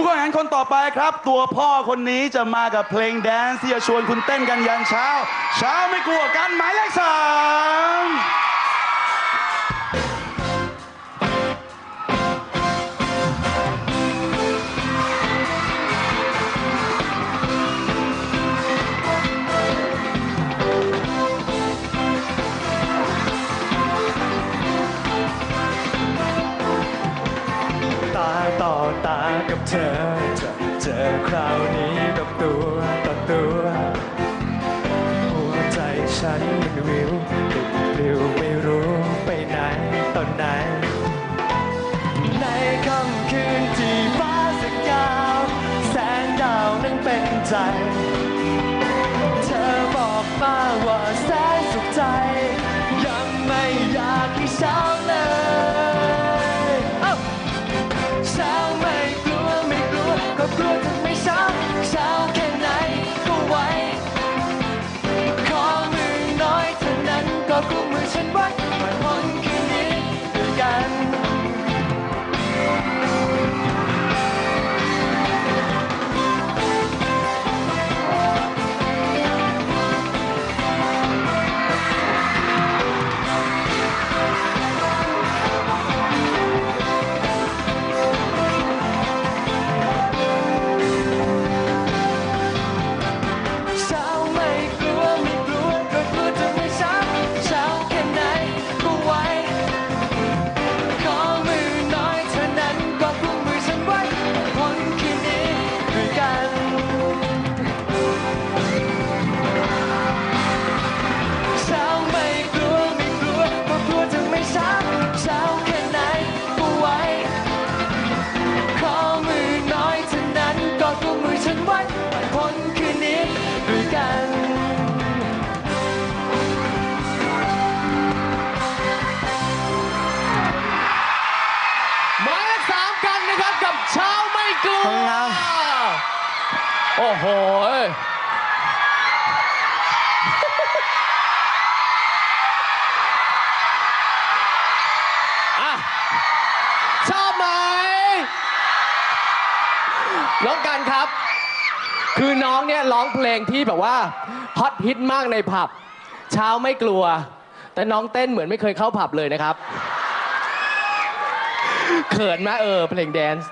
ผู้เข้าแข่งขันคนต่อไปครับ ตัวพ่อคนนี้จะมากับเพลงแดนซ์ที่จะชวนคุณเต้นกันยันเช้า เช้าไม่กลัวกันหมายเลขสาม กับเธอจะเจอคราวนี้กับตัวต่อตัว หัวใจฉันวิวติดปลิวไม่รู้ไปไหนตอนไหน ในค่ำคืนที่ฟ้าสกาว แสงดาวนั้นเป็นใจ โอ้โหอะชอบไหม น้องกันครับ คือน้องเนี่ยร้องเพลงที่แบบว่าฮอตฮิตมากในผับ เช้าไม่กลัว แต่น้องเต้นเหมือนไม่เคยเข้าผับเลยนะครับ เขินไหมเออ เพลงแดนซ์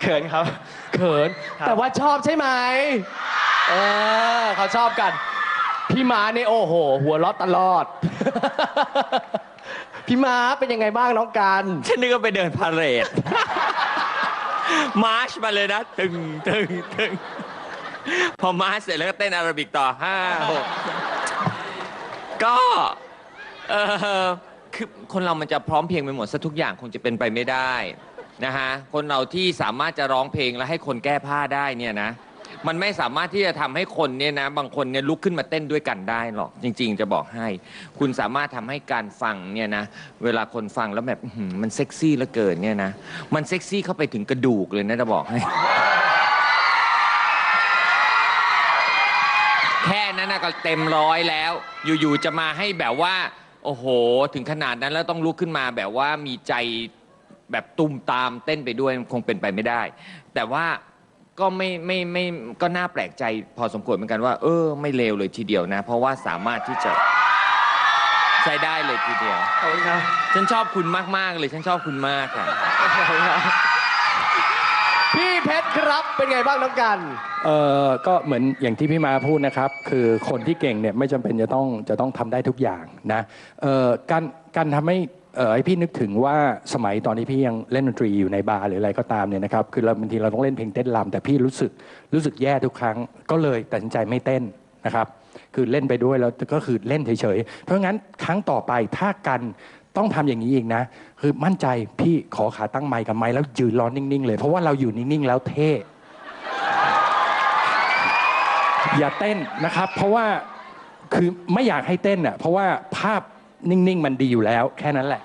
เขินครับ เขิน ครับ แต่ว่าชอบใช่ไหมเออเขาชอบกัน พี่ม้าเนี่ยโอ้โห หัวเรอดตลอด พี่ม้าเป็นยังไงบ้างน้องกัน ฉันนึกว่าไปเดินพาเหรด มาร์ชมาเลยนะ ตึงตึงตึงพอมาร์ชเสร็จแล้วก็เต้นอาราบิกต่อห้าหกก็เออคือคนเรามันจะพร้อมเพรียงไปหมดซะทุกอย่างคงจะเป็นไปไม่ได้ นะฮะคนเราที่สามารถจะร้องเพลงแล้วให้คนแก้ผ้าได้เนี่ยนะ มันไม่สามารถที่จะทำให้คนเนี่ยนะบางคนเนี่ยลุกขึ้นมาเต้นด้วยกันได้หรอก จริง ๆ จะบอกให้ คุณสามารถทำให้การฟังเนี่ยนะเวลาคนฟังแล้วแบบอื้อหือมันเซ็กซี่เหลือเกินเนี่ยนะมันเซ็กซี่เข้าไปถึงกระดูกเลยนะจะบอกให้ แค่นั้นนะก็เต็มร้อยแล้ว อยู่ ๆ จะมาให้แบบว่า โอ้โห ถึงขนาดนั้นแล้วต้องลุกขึ้นมาแบบว่ามีใจ แบบตุ้มตามเต้นไปด้วยคงเป็นไปไม่ได้ แต่ว่าก็ไม่ไม่ไม่ก็น่าแปลกใจพอสมควรเหมือนกันว่า เออ ไม่เลวเลยทีเดียวนะ เพราะว่าสามารถที่จะใช้ได้เลยทีเดียว ขอบคุณครับฉันชอบคุณมาก ๆ เลย ฉันชอบคุณมากค่ะ ขอบคุณครับพี่เพชรครับเป็นไงบ้างน้องกัน เอ่อก็เหมือนอย่างที่พี่มาพูดนะครับ คือคนที่เก่งเนี่ยไม่จำเป็นจะต้องจะต้องทำได้ทุกอย่างนะเอ่อการการทำให้ เออให้พี่นึกถึงว่าสมัยตอนที่พี่ยังเล่นดนตรีอยู่ในบาร์หรืออะไรก็ตามเนี่ยนะครับคือเราบางทีเราต้องเล่นเพลงเต้นรำแต่พี่รู้สึกรู้สึกแย่ทุกครั้ง ก็เลยตัดสินใจไม่เต้นนะครับ คือเล่นไปด้วยแล้วก็คือเล่นเฉยๆเพราะงั้นครั้งต่อไปถ้ากันต้องทำอย่างนี้อีกนะ คือมั่นใจพี่ขอขาตั้งไมค์กับไมค์แล้วยืนรอนิ่งๆเลย เพราะว่าเราอยู่นิ่งๆแล้วเท่อย่าเต้นนะครับ เพราะว่าคือไม่อยากให้เต้นอะเพราะว่าภาพนิ่งๆ มันดีอยู่แล้ว แค่นั้นแหละ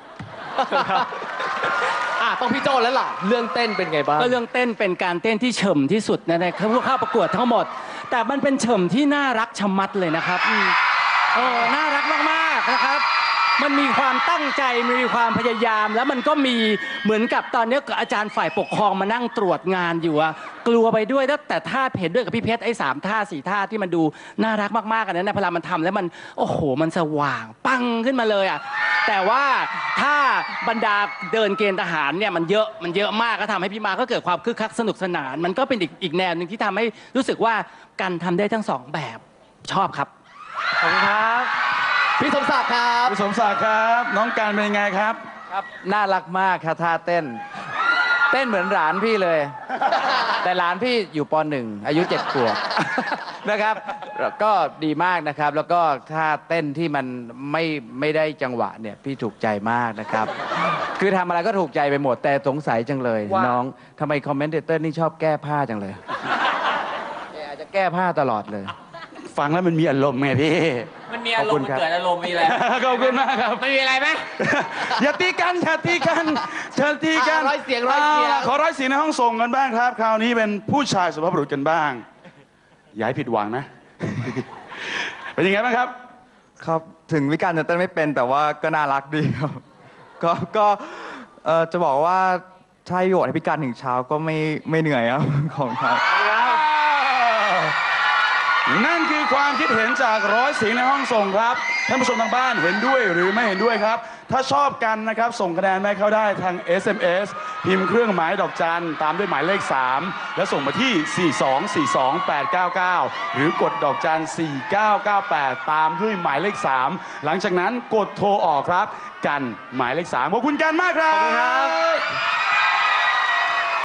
อะต้องพี่โจแล้วล่ะ เรื่องเต้นเป็นไงบ้าง ก็เรื่องเต้นเป็นการเต้นที่เฉ่มที่สุดนะในผู้เข้าประกวดทั้งหมด แต่มันเป็นเฉ่มที่น่ารักชะมัดเลยนะครับอืมเออน่ารักมากๆนะครับ มันมีความตั้งใจมีความพยายาม แล้วมันก็มีเหมือนกับตอนนี้อาจารย์ฝ่ายปกครองมานั่งตรวจงานอยู่อะกลัวไปด้วยแล้วแต่ท่าเห็นด้วยกับพี่เพชรไอ้สามท่าสี่ท่าที่มันดูน่ารักมากๆอันนั้นนะพอมันทำแล้วมันโอ้โห มันสว่างปังขึ้นมาเลยอะแต่ว่าถ้าบรรดาเดินเกณฑ์ทหารเนี่ยมันเยอะมันเยอะมากก็ทำให้พี่มาก็เกิดความคึกคักสนุกสนาน มันก็เป็นอีกอีกแนวหนึ่งที่ทำให้รู้สึกว่าการทำได้ทั้งสองแบบชอบครับขอบคุณครับ พี่สมศักดิ์ครับคุณสมศักดิ์ครับ น้องการเป็นยังไงครับ ครับ น่ารักมากค่ะท่าเต้น เต้นเหมือนหลานพี่เลย แต่หลานพี่อยู่ปหนึ่งอายุเจ็ดขวบนะครับแล้วก็ดีมากนะครับ แล้วก็ท่าเต้นที่มันไม่ไม่ได้จังหวะเนี่ยพี่ถูกใจมากนะครับ คือทำอะไรก็ถูกใจไปหมดแต่สงสัยจังเลยว่าน้องทำไมคอมเมนเตอร์นี่ชอบแก้ผ้าจังเลยแกอาจจะแก้ผ้าตลอดเลย ฟังแล้วมันมีอารมณ์ไงพี่ มันมีอารมณ์มันขอบคุณครับเกิดอารมณ์มีอะไรขอบคุณมากครับมันมีอะไรไหมอย่าตีกันอย่าตีกันอย่าตีกันอะร้อยเสียงร้อยเสียงาขอร้อยเสียงในห้องส่งกันบ้างครับ คราวนี้เป็นผู้ชายสุภาพบุรุษกันบ้าง อย่าให้ผิดหวังนะ เป็นยังไงบ้างครับ ครับถึงวิการจะเต้นไม่เป็นแต่ว่าก็น่ารักดีครับ ก็ก็เอ่อจะบอกว่าถ้าโยชน์ให้พิการถึงเช้าก็ไม่ไม่เหนื่อยครับของครับ นั่นคือความคิดเห็นจากร้อยเสียงในห้องส่งครับท่านผู้ชมทางบ้านเห็นด้วยหรือไม่เห็นด้วยครับ ถ้าชอบกันนะครับส่งคะแนนมาให้เขาได้ทาง SMS พิมพ์เครื่องหมายดอกจันตามด้วยหมายเลข 3 แล้วส่งมาที่ 4242899 หรือกดดอกจัน 4998 ตามด้วยหมายเลข 3 หลังจากนั้นกดโทรออกครับ กันหมายเลข3ขอบคุณกันมากครับขอบคุณครับ